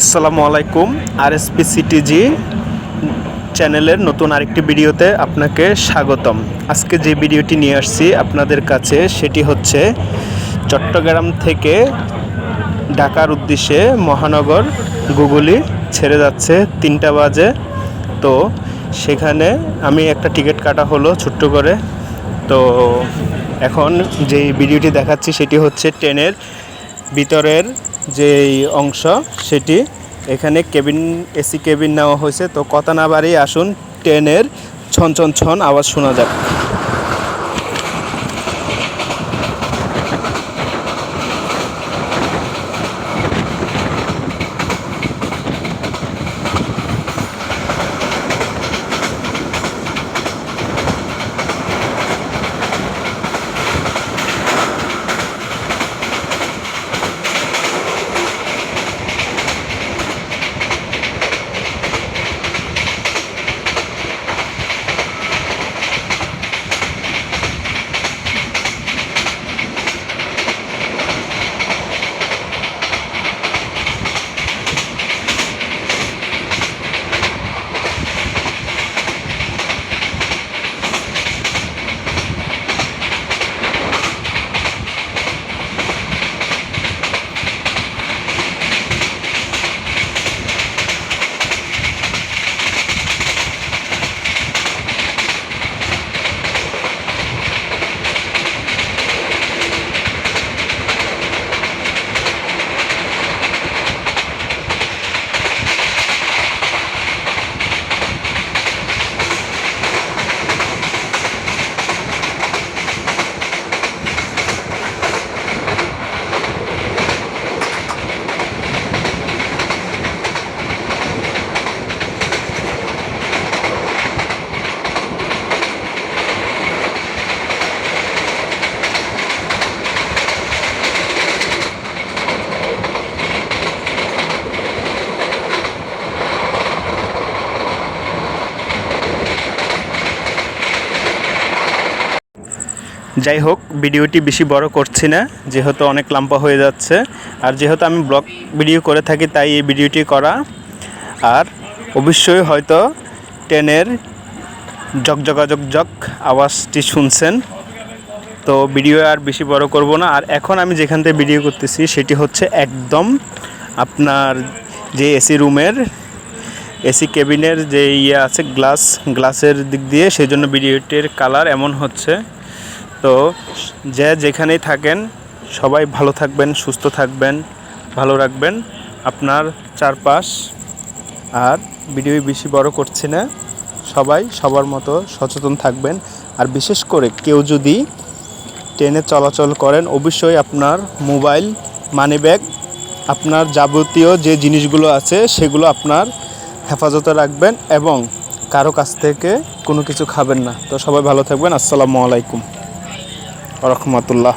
আসসালামু আলাইকুম আর S P CTG চ্যানেলের নতুন আরেকটি ভিডিওতে আপনাকে স্বাগতম। আজকে যে ভিডিওটি নিয়ে আসছি আপনাদের কাছে সেটি হচ্ছে চট্টগ্রাম থেকে ঢাকার উদ্দেশ্যে মহানগর গুগলি ছেড়ে যাচ্ছে তিনটা বাজে। তো সেখানে আমি একটা টিকিট কাটা হলো ছোট্ট করে। তো এখন যেই ভিডিওটি দেখাচ্ছি সেটি হচ্ছে ট্রেনের ভিতরের যেই অংশ, সেটি এখানে কেবিন, এসি কেবিন নেওয়া হয়েছে। তো কথা না বাড়িয়ে আসুন, ট্রেনের ছন ছন ছন আওয়াজ শোনা যাক। যাই হোক, ভিডিওটি বেশি বড় করছি না, যেহেতু অনেক লম্বা হয়ে যাচ্ছে। আর যেহেতু আমি ব্লগ ভিডিও করে থাকি, তাই এই ভিডিওটি করা। আর অবশ্যই হয়তো ট্রেনের জকজগাজক জক আওয়াজটি শুনছেন। তো ভিডিও আর বেশি বড় করব না। আর এখন আমি যেখান থেকে ভিডিও করতেছি, সেটি হচ্ছে একদম আপনার যে এসি রুমের, এসি কেবিনের যে ইয়ে আছে, গ্লাস, গ্লাসের দিক দিয়ে সেই জন্য ভিডিওটির কালার এমন হচ্ছে। তো যে যেখানেই থাকেন, সবাই ভালো থাকবেন, সুস্থ থাকবেন, ভালো রাখবেন। আপনার চারপাশ আর ভিডিও বেশি বড় করছি না। সবাই সবার মতো সচেতন থাকবেন। আর বিশেষ করে কেউ যদি ট্রেনে চলাচল করেন, অবশ্যই আপনার মোবাইল মানি ব্যাগ আপনার যাবতীয় যে জিনিসগুলো আছে, সেগুলো আপনার হেফাজতে রাখবেন এবং কারও কাছ থেকে কোনো কিছু খাবেন না। তো সবাই ভালো থাকবেন। আসসালামু আলাইকুম। রহমতুল্লাহ।